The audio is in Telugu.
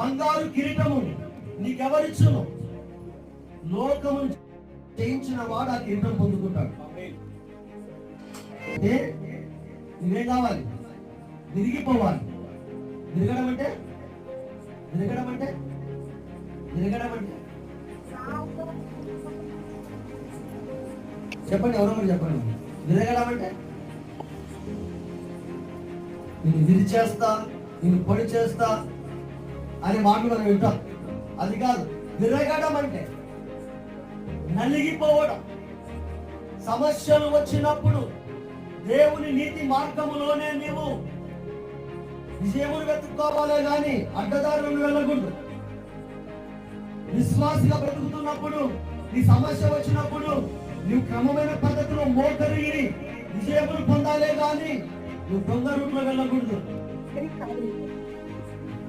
బంగారు కిరీటము నీకెవరిచ్చును? లోకము జయించిన వాడు ఆ కిరీటం పొందుకుంటాడు. అంటే నువ్వేం కావాలి? విరిగిపోవాలి. విరగడం అంటే? విరగడం అంటే? విరగడం అంటే? చెప్పండి ఎవరో మీరు చెప్పండి. విరగడం అంటే? నేను విరిచేస్తా నేను పొడి చేస్తా అనే మాటలు మనం వింటాం. అది కాదు విరగడం అంటే నలిగిపోవడం. సమస్యలు వచ్చినప్పుడు దేవుని నీతి మార్గములోనే నీవు విజయములు వెతుక్కోవాలే కానీ అడ్డదారులను వెళ్ళకూడదు. విశ్వాసిగా బ్రతుకుతున్నప్పుడు నీ సమస్య వచ్చినప్పుడు నువ్వు క్రమమైన పద్ధతిలో మోకరిగి విజయములు పొందాలే కానీ నువ్వు దొంగ రూట్లో వెళ్ళకూడదు.